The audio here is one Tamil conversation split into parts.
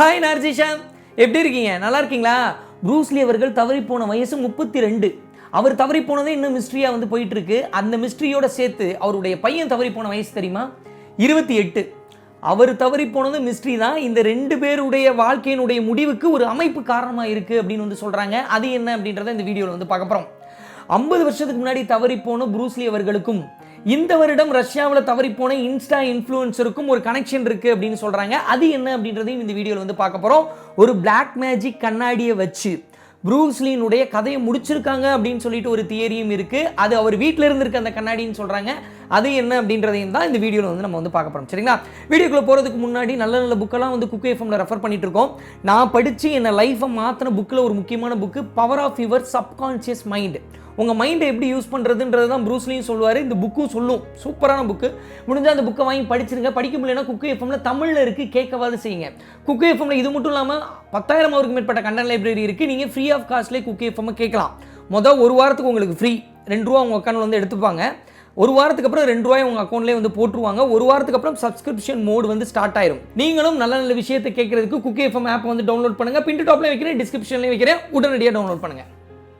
ஹாய் நர்ஜிஷாம் எப்படி இருக்கீங்க? நல்லா இருக்கீங்களா? ப்ரூஸ்லி அவர்கள் தவறி போன வயசு முப்பத்தி ரெண்டு அவர் தவறி போனதே இன்னும் மிஸ்ட்ரியாக வந்து போயிட்டு இருக்கு அந்த மிஸ்ட்ரியோட சேர்த்து அவருடைய பையன் தவறி போன வயசு தெரியுமா? இருபத்தி எட்டு. அவர் தவறி போனது மிஸ்ட்ரி தான். இந்த ரெண்டு பேருடைய வாழ்க்கையினுடைய முடிவுக்கு ஒரு அமைப்பு காரணமாக இருக்குது அப்படின்னு வந்து சொல்கிறாங்க அது என்ன அப்படின்றத இந்த வீடியோவில் வந்து பார்க்க போகிறோம் ஐம்பது வருஷத்துக்கு முன்னாடி தவறி போன ப்ரூஸ்லி அவர்களுக்கும் இந்த வருடம் ரஷ்யாவில் தவறி போன இன்ஸ்டா இன்ஃப்ளூயன்சருக்கும் ஒரு கனெக்ஷன் இருக்கு அப்படின்னு சொல்றாங்க. அது என்ன அப்படின்றதையும் இந்த வீடியோவில் வந்து பார்க்க போறோம். ஒரு பிளாக் மேஜிக் கண்ணாடியை வச்சு ப்ரூஸ்லினுடைய கதையை முடிச்சிருக்காங்க அப்படின்னு சொல்லிட்டு ஒரு தியரியும் இருக்கு. அது அவர் வீட்டில் இருந்திருக்க அந்த கண்ணாடின்னு சொல்றாங்க. அது என்ன அப்படின்றதையும் தான் இந்த வீடியோவில் வந்து நம்ம வந்து பார்க்க போறோம். சரிங்களா? வீடியோக்குள்ளே போகிறதுக்கு முன்னாடி நல்ல நல்ல புக்கெல்லாம் வந்து குக் எஃப்எம்ல ரெஃபர் பண்ணிட்டு இருக்கோம். நான் படித்து என்ன லைஃப்பை மாற்றின புக்கில் ஒரு முக்கியமான book power of your subconscious mind உங்கள் மைண்டை எப்படி யூஸ் பண்ணுறதுன்றது தான் ப்ரூஸ்லியும் சொல்லுவார். இந்த புக்கும் சொல்லும். சூப்பரான புக்கு முடிஞ்சால் அந்த புக்கை வாங்கி படிச்சிருங்க. படிக்க முடியலன்னா குக்கு எஃப்எம்ல தமிழில் இருக்குது கேட்கவாது செய்யுங்க. குக்கு எஃப்எம்ல இது மட்டும் இல்லாமல் பத்தாயிரம் அவருக்கு மேற்பட்ட கண்டென்ட் லைப்ரரி இருக்குது நீங்கள் ஃப்ரீ ஆஃப் காஸ்ட்லேயே குக்கு எஃப்எம் கேட்கலாம். மொதல் ஒரு வாரத்துக்கு உங்களுக்கு ஃப்ரீ ரெண்டு ரூபா உங்கள் அக்கௌண்ட்ல வந்து எடுத்துப்பாங்க. ஒரு வாரத்துக்கு அப்புறம் ரெண்டு ரூபாய் உங்கள் அக்கௌண்ட்லேயே வந்து போட்டுருவாங்க. ஒரு வாரத்துக்கு அப்புறம் சப்ஸ்கிரிப்ஷன் மோடு வந்து ஸ்டார்ட் ஆயிரும். நீங்களும் நல்ல நல்ல விஷயத்தை கேட்கறதுக்கு குக்கி எஃப்எம் ஆப் வந்து டவுன்லோட் பண்ணுங்க. பின்ட்டு டாப்லேயே வைக்கிறேன் டிஸ்கிரிப்ஷன்லேயே வைக்கிறேன். உடனடியாக டவுன்லோட் பண்ணுங்கள்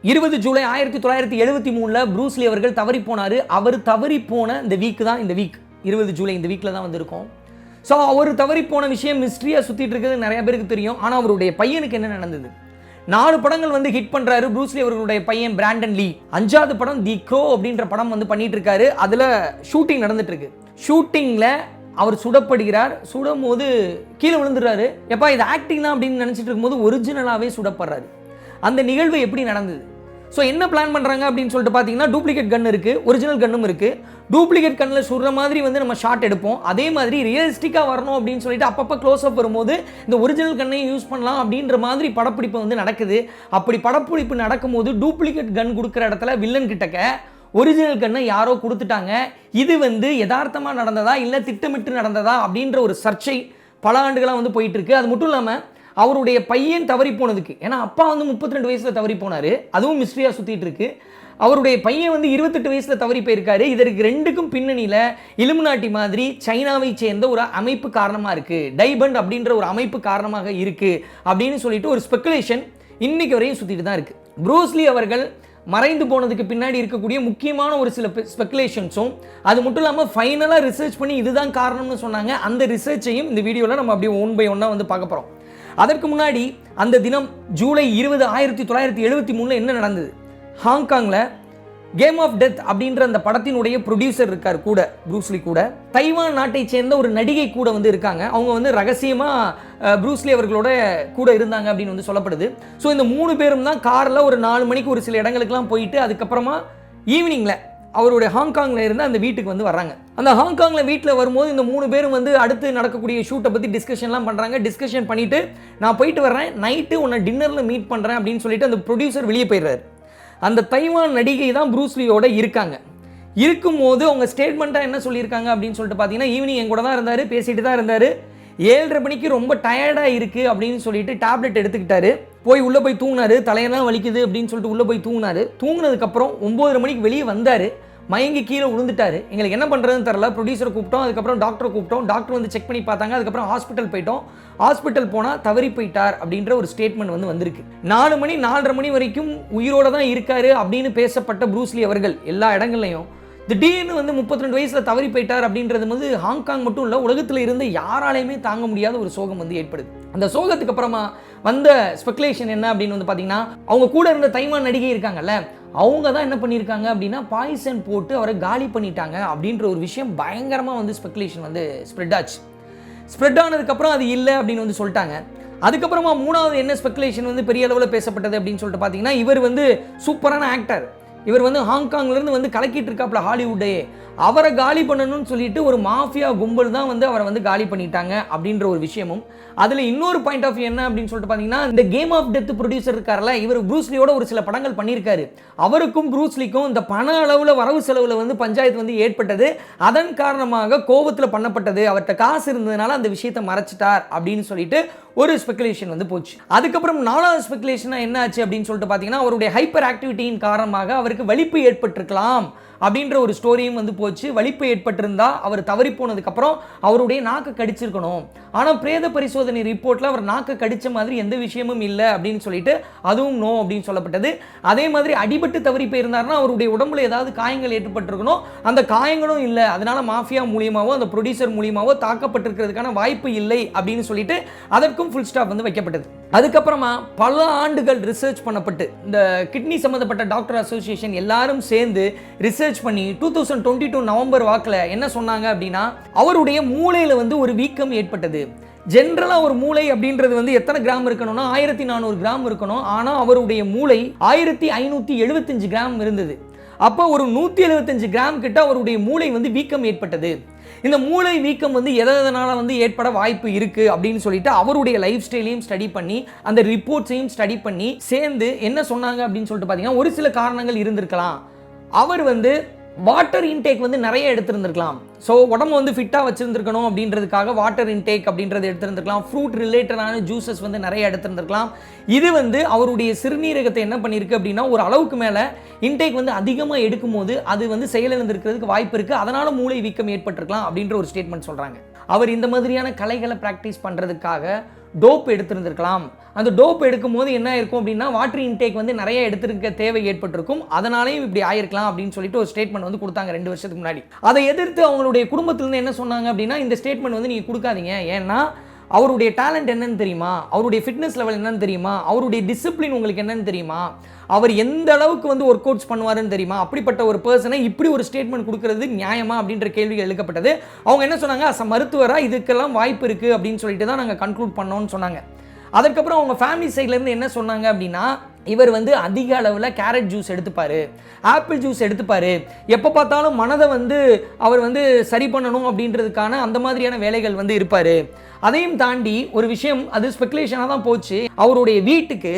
இருபது ஜூலை ஆயிரத்தி தொள்ளாயிரத்தி எழுபத்தி மூணில் ப்ரூஸ்லி அவர்கள் தவறி போனார். அவர் தவறி போன இந்த வீக் தான் இந்த வீக். இருபது ஜூலை இந்த வீக்கில் தான் வந்திருக்கோம். ஸோ அவர் தவறி போன விஷயம் மிஸ்ட்ரியாக சுற்றிட்டு இருக்கிறது நிறைய பேருக்கு தெரியும். ஆனால் அவருடைய பையனுக்கு என்ன நடந்தது? நாலு படங்கள் வந்து ஹிட் பண்ணுறாரு ப்ரூஸ்லி அவர்களுடைய பையன் பிராண்டன் லீ. அஞ்சாவது படம் தி க்ரோ அப்படின்ற படம் வந்து பண்ணிட்டு இருக்காரு அதில் ஷூட்டிங் நடந்துட்டு இருக்கு ஷூட்டிங்கில் அவர் சுடப்படுகிறார். சுடும் போது கீழே விழுந்துடுறாரு. எப்பா இது ஆக்டிங் தான் அப்படின்னு நினச்சிட்டு இருக்கும்போது ஒரிஜினலாகவே சுடப்படுறாரு. அந்த நிகழ்வு எப்படி நடந்தது? ஸோ என்ன பிளான் பண்ணுறாங்க அப்படின்னு சொல்லிட்டு பார்த்தீங்கன்னா டூப்ளிகேட் கன் இருக்குது ஒரிஜினல் கன்னும் இருக்குது டூப்ளிகேட் கண்ணில் சுடுற மாதிரி வந்து நம்ம ஷாட் எடுப்போம். அதே மாதிரி ரியலிஸ்டிக்காக வரணும் அப்படின்னு சொல்லிட்டு அப்பப்போ க்ளோஸ் அப் வரும்போது இந்த ஒரிஜினல் கண்ணையும் யூஸ் பண்ணலாம் அப்படின்ற மாதிரி படப்பிடிப்பு வந்து நடக்குது. அப்படி படப்பிடிப்பு நடக்கும்போது டூப்ளிகேட் கன் கொடுக்குற இடத்துல வில்லன் கிட்டக்க ஒரிஜினல் கண்ணை யாரோ கொடுத்துட்டாங்க. இது வந்து யதார்த்தமாக நடந்ததா இல்லை திட்டமிட்டு நடந்ததா அப்படின்ற ஒரு சர்ச்சை பல ஆண்டுகளாக வந்து போயிட்டு இருக்கு. அது மட்டும் இல்லாமல் அவருடைய பையன் தவறி போனதுக்கு. ஏன்னா அப்பா வந்து முப்பத்தி ரெண்டு வயசில் தவறி போனார். அதுவும் மிஸ்ட்ரியாக சுற்றிட்டு இருக்கு. அவருடைய பையன் வந்து இருபத்தெட்டு வயசில் தவறி போயிருக்காரு. இதற்கு ரெண்டுக்கும் பின்னணியில் இலுமினாட்டி மாதிரி சைனாவை சேர்ந்த ஒரு அமைப்பு காரணமாக இருக்குது டைபண்ட் அப்படின்ற ஒரு அமைப்பு காரணமாக இருக்குது அப்படின்னு சொல்லிட்டு ஒரு ஸ்பெக்குலேஷன் இன்னைக்கு வரையும் சுற்றிட்டு தான் இருக்குது ப்ரூஸ்லி அவர்கள் மறைந்து போனதுக்கு பின்னாடி இருக்கக்கூடிய முக்கியமான ஒரு சில ஸ்பெகுலேஷன்ஸும் அது மட்டும் இல்லாமல் ஃபைனலாக ரிசர்ச் பண்ணி இதுதான் காரணம்னு சொன்னாங்க. அந்த ரிசர்ச்சையும் இந்த வீடியோவில் நம்ம அப்படியே ஒன் பை ஒன்னாக வந்து பார்க்க போகிறோம் அதற்கு முன்னாடி அந்த தினம் ஜூலை இருபது ஆயிரத்தி தொள்ளாயிரத்தி எழுபத்தி மூணில் என்ன நடந்தது? ஹாங்காங்கில் கேம் ஆஃப் டெத் அப்படின்ற அந்த படத்தினுடைய ப்ரொடியூசர் இருக்கார் கூட ப்ரூஸ்லி கூட. தைவான் நாட்டை சேர்ந்த ஒரு நடிகை கூட வந்து இருக்காங்க. அவங்க வந்து ரகசியமாக ப்ரூஸ்லி அவர்களோட கூட இருந்தாங்க அப்படின்னு வந்து சொல்லப்படுது. ஸோ இந்த மூணு பேரும் தான் காரில் ஒரு நாலு மணிக்கு ஒரு சில இடங்களுக்குலாம் போயிட்டு அதுக்கப்புறமா ஈவினிங்கில் அவருடைய ஹாங்காங்கில் இருந்து அந்த வீட்டுக்கு வந்து வர்றாங்க. அந்த ஹாங்காங்கில் வீட்டில் வரும்போது இந்த மூணு பேரும் வந்து அடுத்து நடக்கக்கூடிய ஷூட்டை பற்றி டிஸ்கஷன்லாம் பண்ணுறாங்க டிஸ்கஷன் பண்ணிவிட்டு நான் போயிட்டு வர்றேன். நைட்டு உன்னை டின்னரில் மீட் பண்ணுறேன் அப்படின்னு சொல்லிட்டு அந்த ப்ரொடியூசர் வெளியே போயிடுறாரு. அந்த தைவான் நடிகை தான் ப்ரூஸ்லியோட இருக்காங்க. இருக்கும்போது அவங்க ஸ்டேட்மெண்ட்டாக என்ன சொல்லியிருக்காங்க அப்படின்னு சொல்லிட்டு பார்த்தீங்கன்னா ஈவினிங் என் கூட தான் இருந்தார் பேசிட்டு தான் இருந்தார். ஏழரை மணிக்கு ரொம்ப டயர்டாக இருக்குது அப்படின்னு சொல்லிட்டு டேப்லெட் எடுத்துக்கிட்டாரு. போய் உள்ளே போய் தூங்கினாரு. தலையெல்லாம் வலிக்குது அப்படின்னு சொல்லிட்டு உள்ளே போய் தூங்கினாரு. தூங்கினதுக்கப்புறம் ஒம்போதரை மணிக்கு வெளியே வந்தார். மயங்கி கீழே விழுந்துட்டாரு எங்களுக்கு என்ன பண்ணுறதுன்னு தெரில ப்ரொடியூசரை கூப்பிட்டோம். அதுக்கப்புறம் டாக்டரை கூப்பிட்டோம். டாக்டர் வந்து செக் பண்ணி பார்த்தாங்க. அதுக்கப்புறம் ஹாஸ்பிட்டல் போயிட்டோம். ஹாஸ்பிட்டல் போனால் தவறி போயிட்டார் அப்படின்ற ஒரு ஸ்டேட்மெண்ட் வந்து வந்திருக்கு. நாலு மணி நாலரை மணி வரைக்கும் உயிரோட தான் இருக்காரு அப்படின்னு பேசப்பட்ட ப்ரூஸ்லி அவர்கள் எல்லா இடங்கள்லையும். திடீர்னு வந்து முப்பத்தி ரெண்டு வயசில் தவறி போயிட்டார் அப்படின்றது வந்து ஹாங்காங் மட்டும் இல்லை உலகத்தில் இருந்து யாராலையுமே தாங்க முடியாத ஒரு சோகம் வந்து ஏற்படுது. அந்த சோகத்துக்கு அப்புறமா வந்த ஸ்பெகுலேஷன் என்ன அப்படின்னு வந்து பார்த்தீங்கன்னா அவங்க கூட இருந்த தைமான் நடிகை இருக்காங்கல்ல அவங்க தான் என்ன பண்ணியிருக்காங்க அப்படின்னா பாய்சன் போட்டு அவரை காலி பண்ணிட்டாங்க அப்படின்ற ஒரு விஷயம் பயங்கரமாக வந்து ஸ்பெக்குலேஷன் வந்து ஸ்ப்ரெட் ஆச்சு. ஸ்ப்ரெட் ஆனதுக்கப்புறம் அது இல்லை அப்படின்னு வந்து சொல்லிட்டாங்க. அதுக்கப்புறமா மூணாவது என்ன ஸ்பெக்குலேஷன் வந்து பெரிய அளவில் பேசப்பட்டது அப்படின்னு சொல்லிட்டு பார்த்தீங்கன்னா இவர் வந்து சூப்பரான ஆக்டர் இவர் வந்து ஹாங்காங்லேருந்து வந்து கலக்கிட்டு இருக்காப்புல ஹாலிவுட்டே. அவரை காலி பண்ணணும்னு சொல்லிட்டு ஒரு மாஃபியா கும்பல் தான் வந்து அவரை வந்து காலி பண்ணிட்டாங்க அப்படின்ற ஒரு விஷயமும். அதில் இன்னொரு பாயிண்ட் ஆஃப் என்ன அப்படின்னு சொல்லிட்டு பார்த்தீங்கன்னா இந்த கேம் ஆஃப் டெத் ப்ரொடியூசர் இருக்கார்ல இவர் ப்ரூஸ்லியோட ஒரு சில படங்கள் பண்ணியிருக்காரு. அவருக்கும் ப்ரூஸ்லிக்கும் இந்த பண அளவில் வரவு செலவில் வந்து பஞ்சாயத்து வந்து ஏற்பட்டது. அதன் காரணமாக கோபத்தில் பண்ணப்பட்டது. அவர்கிட்ட காசு இருந்ததுனால அந்த விஷயத்தை மறைச்சிட்டார் அப்படின்னு சொல்லிட்டு ஒரு ஸ்பெகுலேஷன் வந்து போச்சு. அதுக்கப்புறம் நாலாவது ஸ்பெகுலேஷனாக என்ன ஆச்சு அப்படின்னு சொல்லிட்டு பார்த்தீங்கன்னா அவருடைய ஹைப்பர் ஆக்டிவிட்டியின் காரணமாக அவருக்கு வலிப்பு ஏற்பட்டிருக்கலாம். அப்படின்ற ஒரு ஸ்டோரியும் வந்து போச்சு. வலிப்பு ஏற்பட்டிருந்தா அவர் தவறி போனதுக்கப்புறம் அவருடைய நாக்கை கடிச்சிருக்கணும். ஆனால் பிரேத பரிசோதனை ரிப்போர்ட்டில் அவர் நாக்கை கடிச்ச மாதிரி எந்த விஷயமும் இல்லை அப்படின்னு சொல்லிட்டு அதுவும் நோ அப்படின்னு சொல்லப்பட்டது. அதே மாதிரி அடிபட்டு தவறி போயிருந்தாருன்னா அவருடைய உடம்புல ஏதாவது காயங்கள் ஏற்பட்டிருக்கணும். அந்த காயங்களும் இல்லை. அதனால மாஃபியா மூலியமாவோ அந்த ப்ரொடியூசர் மூலியமாவோ தாக்கப்பட்டிருக்கிறதுக்கான வாய்ப்பு இல்லை அப்படின்னு சொல்லிட்டு அதற்கும் ஃபுல் ஸ்டாப் வந்து வைக்கப்பட்டது. அதுக்கப்புறமா பல ஆண்டுகள் ரிசர்ச் பண்ணப்பட்டு இந்த கிட்னி சம்மந்தப்பட்ட டாக்டர் அசோசியேஷன் எல்லாரும் சேர்ந்து ரிசர்ச் பண்ணி two thousand twenty two November வாக்கில் என்ன சொன்னாங்க அப்படின்னா அவருடைய மூளையில் வந்து ஒரு வீக்கம் ஏற்பட்டது. ஜென்ரலாக ஒரு மூளை அப்படின்றது வந்து எத்தனை கிராம் இருக்கணும்னா ஆயிரத்தி நானூறு கிராம் இருக்கணும். ஆனால் அவருடைய மூளை ஆயிரத்தி ஐநூற்றி எழுபத்தஞ்சு கிராம் இருந்தது. அப்போ ஒரு நூற்றி எழுபத்தஞ்சு கிராம் கிட்ட அவருடைய மூளை வந்து வீக்கம் ஏற்பட்டது. இந்த மூளை வீக்கம் வந்து எதை எதனால வந்து ஏற்பட வாய்ப்பு இருக்கு அப்படின்னு சொல்லிட்டு அவருடைய லைஃப் ஸ்டைலையும் ஸ்டடி பண்ணி அந்த ரிப்போர்ட்ஸையும் ஸ்டடி பண்ணி சேர்ந்து என்ன சொன்னாங்க அப்படின்னு சொல்லிட்டு பார்த்தீங்கன்னா ஒரு சில காரணங்கள் இருந்திருக்கலாம். அவர் வந்து வாட்டர் இன்டேக் வந்து நிறைய எடுத்திருந்திருக்கலாம். ஸோ உடம்பு வந்து ஃபிட்டாக வச்சுருந்துருக்கணும் அப்படின்றதுக்காக வாட்டர் இன்டேக் அப்படின்றது எடுத்திருந்திருக்கலாம். ஃப்ரூட் ரிலேட்டடான ஜூசஸ் வந்து நிறைய எடுத்திருந்துருக்கலாம். இது வந்து அவருடைய சிறுநீரகத்தை என்ன பண்ணியிருக்கு அப்படின்னா ஒரு அளவுக்கு மேலே இன்டேக் வந்து அதிகமாக எடுக்கும்போது அது வந்து செயலிழந்திருக்கிறதுக்கு வாய்ப்பு இருக்குது அதனால் மூளை வீக்கம் ஏற்பட்டிருக்கலாம் அப்படின்ற ஒரு ஸ்டேட்மெண்ட் சொல்கிறாங்க அவர் இந்த மாதிரியான கலைகளை ப்ராக்டிஸ் பண்ணுறதுக்காக டோப் எடுத்திருந்திருக்கலாம். அந்த டோப் எடுக்கும் போது என்ன இருக்கும் அப்படின்னா வாட்டர் இன்டேக் வந்து நிறைய எடுத்திருக்க தேவை ஏற்பட்டிருக்கும். அதனாலேயும் இப்படி ஆயிருக்கலாம் அப்படின்னு சொல்லிட்டு ஒரு ஸ்டேட்மெண்ட் வந்து கொடுத்தாங்க ரெண்டு வருஷத்துக்கு முன்னாடி. அதை எதிர்த்து அவங்களுடைய குடும்பத்திலேருந்து என்ன சொன்னாங்க அப்படின்னா இந்த ஸ்டேட்மெண்ட் வந்து நீங்கள் கொடுக்காதீங்க. ஏன்னா அவருடைய டேலண்ட் என்னன்னு தெரியுமா? அவருடைய ஃபிட்னஸ் லெவல் என்னன்னு தெரியுமா? அவருடைய டிசிப்ளின் உங்களுக்கு என்னன்னு தெரியுமா? அவர் எந்த அளவுக்கு வந்து ஒர்க் அவுட்ஸ் பண்ணுவாருன்னு தெரியுமா? அப்படிப்பட்ட ஒரு பர்சனை இப்படி ஒரு ஸ்டேட்மெண்ட் கொடுக்கறது நியாயமா அப்படின்ற கேள்விகள் எழுக்கப்பட்டது அவங்க என்ன சொன்னாங்க? அஸ் மருத்துவராக இதுக்கெல்லாம் வாய்ப்பு இருக்குது அப்படின்னு சொல்லிட்டு தான் நாங்கள் கன்க்ளூட் பண்ணோம்னு சொன்னாங்க. அதுக்கப்புறம் அவங்க ஃபேமிலி சைட்லேருந்து என்ன சொன்னாங்க அப்படின்னா இவர் வந்து அதிக அளவில் கேரட் ஜூஸ் எடுத்துப்பார். ஆப்பிள் ஜூஸ் எடுத்துப்பார். எப்போ பார்த்தாலும் மனதை வந்து அவர் வந்து சரி பண்ணணும் அப்படின்றதுக்கான அந்த மாதிரியான வேலைகள் வந்து இருப்பார். அதையும் தாண்டி ஒரு விஷயம் அது ஸ்பெகுலேஷனாக தான் போச்சு. அவருடைய வீட்டுக்கு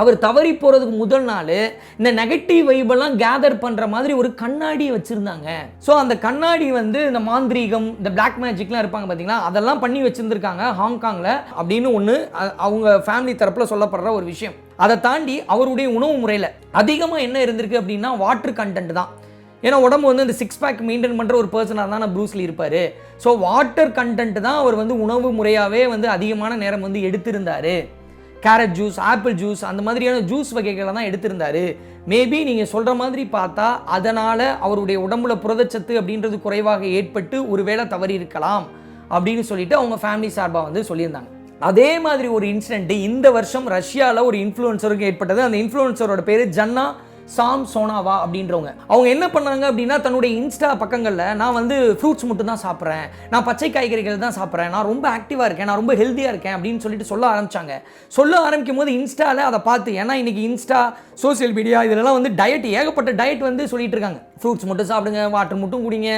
அவர் தவறி போகிறதுக்கு முதல் நாள் இந்த நெகட்டிவ் வைபெல்லாம் கேதர் பண்ணுற மாதிரி ஒரு கண்ணாடியை வச்சுருந்தாங்க. ஸோ அந்த கண்ணாடி வந்து இந்த மாந்திரீகம் இந்த பிளாக் மேஜிக்லாம் இருப்பாங்க பார்த்தீங்களா அதெல்லாம் பண்ணி வச்சுருந்துருக்காங்க ஹாங்காங்கில் அப்படின்னு ஒன்று அவங்க ஃபேமிலி தரப்பில் சொல்லப்படுற ஒரு விஷயம். அதை தாண்டி அவருடைய உணவு முறையில் அதிகமாக என்ன இருந்திருக்கு அப்படின்னா வாட்டர் கண்டென்ட் தான். ஏன்னா உடம்பு வந்து இந்த சிக்ஸ் பேக் மெயின்டைன் பண்ணுற ஒரு பர்சனாக தான் ப்ரூஸ்லி இருப்பார். ஸோ வாட்டர் கண்டென்ட் தான் அவர் வந்து உணவு முறையாகவே வந்து அதிகமான நேரம் வந்து எடுத்திருந்தார். கேரட் ஜூஸ் ஆப்பிள் ஜூஸ் அந்த மாதிரியான ஜூஸ் வகைகளை தான் எடுத்திருந்தார். மேபி நீங்கள் சொல்கிற மாதிரி பார்த்தா அதனால் அவருடைய உடம்புல புரதச்சத்து அப்படின்றது குறைவாக ஏற்பட்டு ஒருவேளை தவறி இருக்கலாம் அப்படின்னு சொல்லிட்டு அவங்க ஃபேமிலி சார்பாக வந்து சொல்லியிருந்தாங்க. அதே மாதிரி ஒரு இன்சிடென்ட் இந்த வருஷம் ரஷ்யாவில் ஒரு இன்ஃப்ளூயன்சருக்கு ஏற்பட்டது. அந்த இன்ஃப்ளூயன்சரோட பேர் ஜன்னா சாம் சோனாவா அப்படின்றவங்க. அவங்க என்ன பண்ணாங்க அப்படின்னா தன்னுடைய இன்ஸ்டா பக்கங்களில் நான் வந்து ஃப்ரூட்ஸ் மட்டும் தான் சாப்பிட்றேன். நான் பச்சை காய்கறிகள் தான் சாப்பிட்றேன். நான் ரொம்ப ஆக்டிவாக இருக்கேன். நான் ரொம்ப ஹெல்த்தியாக இருக்கேன் அப்படின்னு சொல்லிட்டு சொல்ல ஆரம்பிச்சாங்க. சொல்ல ஆரம்பிக்கும் போது இன்ஸ்டாவில் அதை பார்த்து ஏன்னா இன்னைக்கு இன்ஸ்டா சோஷியல் மீடியா இதெல்லாம் வந்து டயட் ஏகப்பட்ட டயட் வந்து சொல்லிட்டு இருக்காங்க. ஃப்ரூட்ஸ் மட்டும் சாப்பிடுங்க வாட்டர் மட்டும் குடிங்க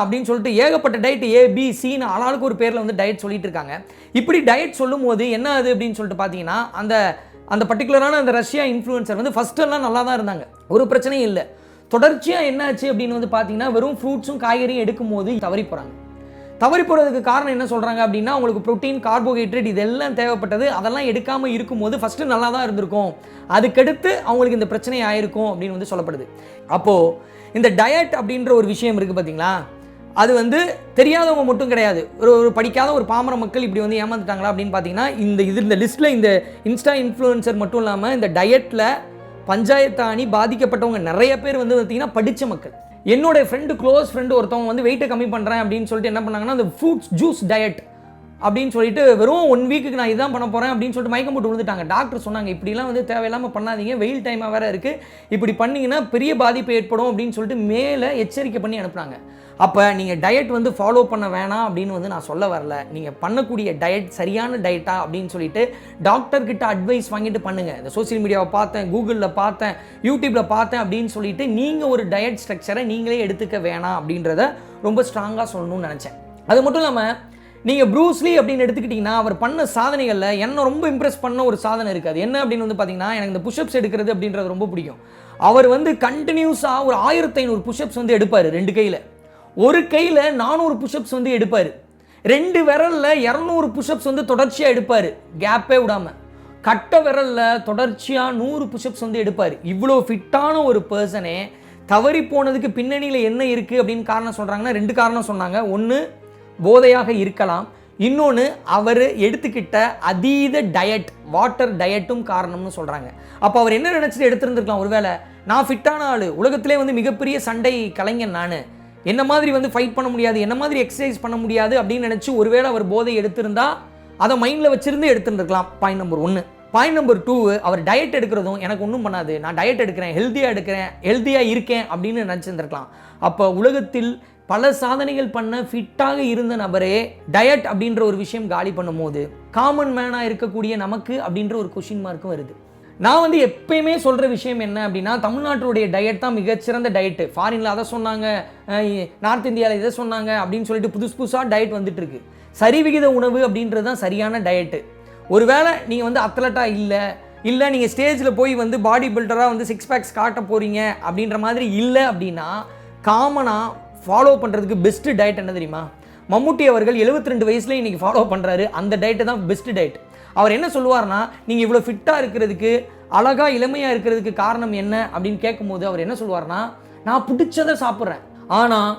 அப்படின்னு சொல்லிட்டு ஏகப்பட்ட டயட் ஏ பி சின்னு ஆளாளுக்கு ஒரு பேரில் வந்து டயட் சொல்லிட்டு இருக்காங்க. இப்படி டயட் சொல்லும் போது என்ன ஆகுது அப்படின்னு சொல்லிட்டு பார்த்தீங்கன்னா அந்த அந்த பர்டிகுலரான அந்த ரஷ்யா இன்ஃப்ளூயன்சர் வந்து ஃபஸ்ட்டெல்லாம் எல்லாம் நல்லா தான் இருந்தாங்க. ஒரு பிரச்சனையும் இல்லை. தொடர்ச்சியாக என்னாச்சு அப்படின்னு வந்து பார்த்தீங்கன்னா வெறும் ஃப்ரூட்ஸும் காய்கறியும் எடுக்கும் போது தவறி போகிறாங்க தவறி போகிறதுக்கு காரணம் என்ன சொல்கிறாங்க அப்படின்னா உங்களுக்கு புரோட்டீன் கார்போஹைட்ரேட் இதெல்லாம் தேவைப்பட்டது அதெல்லாம் எடுக்காமல் இருக்கும்போது ஃபஸ்ட்டு நல்லா தான் இருந்திருக்கும். அதுக்கடுத்து அவங்களுக்கு இந்த பிரச்சனை ஆயிருக்கும் அப்படின்னு வந்து சொல்லப்படுது. அப்போது இந்த டயட் அப்படின்ற ஒரு விஷயம் இருக்குது பார்த்தீங்களா அது வந்து தெரியாதவங்க மட்டும் கிடையாது. ஒரு ஒரு படிக்காத ஒரு பாமர மக்கள் இப்படி வந்து ஏமாந்துட்டாங்களா அப்படின்னு பார்த்தீங்கன்னா இந்த இது இந்த லிஸ்ட்டில் இந்த இன்ஸ்டா இன்ஃப்ளூயன்சர் மட்டும் இல்லாமல் இந்த டயட்டில் பஞ்சாயத்து அணி பாதிக்கப்பட்டவங்க நிறைய பேர் வந்து பார்த்தீங்கன்னா படித்த மக்கள். என்னோடய ஃப்ரெண்டு க்ளோஸ் ஃப்ரெண்டு ஒருத்தவங்க வந்து வெயிட்டை கம்மி பண்ணுறேன் அப்படின்னு சொல்லிட்டு என்ன பண்ணாங்கன்னா அந்த ஃப்ரூட்ஸ் ஜூஸ் டயட் அப்படின்னு சொல்லிட்டு வெறும் ஒன் வீக்குக்கு நான் இதான் பண்ண போகிறேன் அப்படின்னு சொல்லிட்டு மயக்கம் போட்டு விழுந்துட்டாங்க. டாக்டர் சொன்னாங்க இப்படிலாம் வந்து தேவையில்லாமல் பண்ணாதீங்க. வெயில் டைமாக வேறு இருக்குது இப்படி பண்ணிங்கன்னா பெரிய பாதிப்பு ஏற்படும். அப்படின்னு சொல்லிட்டு மேலே எச்சரிக்கை பண்ணி அனுப்புனாங்க. அப்போ நீங்கள் டயட் வந்து ஃபாலோ பண்ண வேணாம் அப்படின்னு வந்து நான் சொல்ல வரல. நீங்கள் பண்ணக்கூடிய டயட் சரியான டயட்டா அப்படின்னு சொல்லிட்டு டாக்டர்கிட்ட அட்வைஸ் வாங்கிட்டு பண்ணுங்கள் இந்த சோஷியல் மீடியாவை பார்த்தேன் கூகுளில் பார்த்தேன் யூடியூப்பில் பார்த்தேன் அப்படின்னு சொல்லிட்டு நீங்கள் ஒரு டயட் ஸ்ட்ரக்சரை நீங்களே எடுத்துக்க வேணாம் அப்படின்றத ரொம்ப ஸ்ட்ராங்காக சொல்லணும்னு நினச்சேன். அது மட்டும் இல்லாமல் நீங்கள் ப்ரூஸ்லி அப்படின்னு எடுத்துக்கிட்டிங்கன்னா அவர் பண்ண சாதனைகளில் என்ன ரொம்ப இம்ப்ரெஸ் பண்ண ஒரு சாதனை இருக்காது. என்ன அப்படின்னு வந்து பார்த்தீங்கன்னா எனக்கு இந்த புஷ்அப்ஸ் எடுக்கிறது அப்படின்றது ரொம்ப பிடிக்கும். அவர் வந்து கண்டினியூஸாக ஒரு ஆயிரத்தி ஐநூறு புஷ்அப்ஸ் வந்து எடுப்பார் ரெண்டு கையில். ஒரு கையில் நானூறு புஷ்அப்ஸ் வந்து எடுப்பார். ரெண்டு விரலில் இரநூறு புஷ்அப்ஸ் வந்து தொடர்ச்சியாக எடுப்பார் கேப்பே விடாமல் கட்ட விரலில் தொடர்ச்சியாக நூறு புஷ்அப்ஸ் வந்து எடுப்பார். இவ்வளோ ஃபிட்டான ஒரு பர்சனே தவறி போனதுக்கு பின்னணியில் என்ன இருக்குது அப்படின்னு காரணம் சொல்கிறாங்கன்னா ரெண்டு காரணம் சொன்னாங்க. ஒன்று போதையாக இருக்கலாம். இன்னொன்று அவர் எடுத்துக்கிட்ட அதீத டயட் வாட்டர் டயட்டும் காரணம்னு சொல்கிறாங்க அப்போ அவர் என்ன நினச்சிட்டு எடுத்திருந்துருக்கலாம் ஒருவேளை? நான் ஃபிட்டான ஆள். உலகத்திலே வந்து மிகப்பெரிய சண்டை கலைஞன் நான். என்ன மாதிரி வந்து ஃபைட் பண்ண முடியாது? என்ன மாதிரி எக்ஸசைஸ் பண்ண முடியாது? அப்படின்னு நினச்சி ஒருவேளை அவர் போதை எடுத்திருந்தா அதை மைண்டில் வச்சுருந்து எடுத்துருந்துருக்கலாம். பாயிண்ட் நம்பர் ஒன்று பாயிண்ட் நம்பர் டூ அவர் டயட் எடுக்கிறதும் எனக்கு ஒன்றும் பண்ணாது. நான் டயட் எடுக்கிறேன் ஹெல்த்தியாக எடுக்கிறேன் ஹெல்த்தியாக இருக்கேன் அப்படின்னு நினச்சிருந்துருக்கலாம். அப்போ உலகத்தில் பல சாதனைகள் பண்ண ஃபிட்டாக இருந்த நபரே டயட் அப்படின்ற ஒரு விஷயம் காலி பண்ணும்போது காமன் மேனாக இருக்கக்கூடிய நமக்கு அப்படின்ற ஒரு கொஷின் மார்க்கும் வருது. நான் வந்து எப்பயுமே சொல்கிற விஷயம் என்ன அப்படின்னா தமிழ்நாட்டுடைய டயட் தான் மிகச்சிறந்த டயட்டு. ஃபாரினில் அதை சொன்னாங்க நார்த் இந்தியாவில் இதை சொன்னாங்க அப்படின்னு சொல்லிட்டு புதுசு புதுசாக டயட் வந்துட்டுருக்கு சரி சரிவிகித உணவு அப்படின்றது தான் சரியான டயட்டு. ஒருவேளை நீங்கள் வந்து அத்லட்டாக இல்லை இல்லை நீங்கள் ஸ்டேஜில் போய் வந்து பாடி பில்டராக வந்து சிக்ஸ் பேக்ஸ் காட்ட போகிறீங்க அப்படின்ற மாதிரி இல்லை அப்படின்னா காமனாக ஃபாலோ பண்ணுறதுக்கு பெஸ்ட்டு டயட் என்ன தெரியுமா? மம்முட்டி அவர்கள் 72 ரெண்டு வயசுல இன்னைக்கு ஃபாலோ பண்ணுறாரு அந்த டயட்டு தான் பெஸ்ட் டயட் அவர் என்ன சொல்லுவார்னா நீங்கள் இவ்வளோ ஃபிட்டாக இருக்கிறதுக்கு அழகாக இளமையாக இருக்கிறதுக்கு காரணம் என்ன? அப்படின்னு கேட்கும்போது அவர் என்ன சொல்லுவார்னா நான் பிடிச்சதை சாப்பிட்றேன். ஆனால்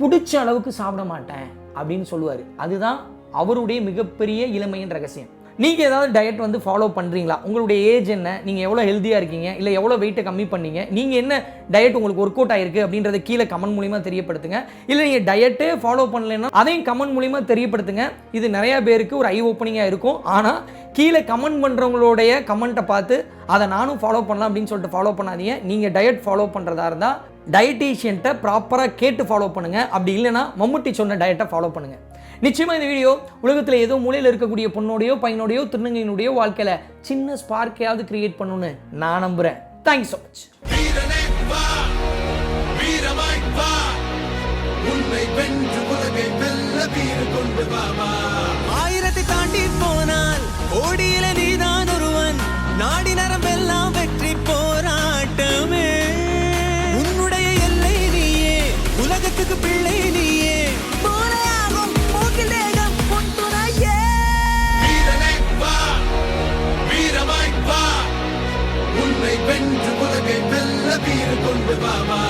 பிடிச்ச அளவுக்கு சாப்பிட மாட்டேன். அப்படின்னு சொல்லுவார். அதுதான் அவருடைய மிகப்பெரிய இளமையின் ரகசியம். நீங்கள் ஏதாவது டயட் வந்து ஃபாலோ பண்ணுறீங்களா உங்களுடைய ஏஜ் என்ன? நீங்கள் எவ்வளோ ஹெல்த்தியாக இருக்கீங்க? இல்லை எவ்வளோ வெயிட்டை கம்மி பண்ணீங்க? நீங்கள் என்ன டயட் உங்களுக்கு ஒர்க் அவுட் ஆயிருக்கு அப்படின்றத கீழே கமெண்ட் மூலிமா தெரியப்படுத்துங்க. இல்லை நீங்கள் டயட்டே ஃபாலோ பண்ணலைன்னா அதையும் கமெண்ட் மூலிமா தெரியப்படுத்துங்க. இது நிறையா பேருக்கு ஒரு ஐ ஓப்பனிங்காக இருக்கும். ஆனால் கீழே கமெண்ட் பண்ணுறவங்களுடைய கமெண்ட்டை பார்த்து அதை நானும் ஃபாலோ பண்ணலாம் அப்படின்னு சொல்லிட்டு ஃபாலோ பண்ணாதீங்க. நீங்கள் டயட் ஃபாலோ பண்ணுறதா இருந்தால் டயட்டீஷியன்ட்ட ப்ராப்பராக கேட்டு ஃபாலோ பண்ணுங்கள் அப்படி இல்லைன்னா மம்முட்டி சொன்ன டயட்டை ஃபாலோ பண்ணுங்கள் நிச்சயமாக இந்த வீடியோ உலகத்தில் ஏதோ மூலையில் இருக்கக்கூடிய பொண்ணோடையோ பையனோடையோ திருநங்கையினுடையோ வாழ்க்கையில் சின்ன ஸ்பார்க்கையாவது கிரியேட் பண்ணணும்னு நான் நம்புகிறேன் தேங்க்ஸ் ஸோ மச் உன்னை வென்று உலகை வெல்ல கொண்டு ஆயிரத்தை தாண்டி போனால் கோடியில கொண்டு பாபா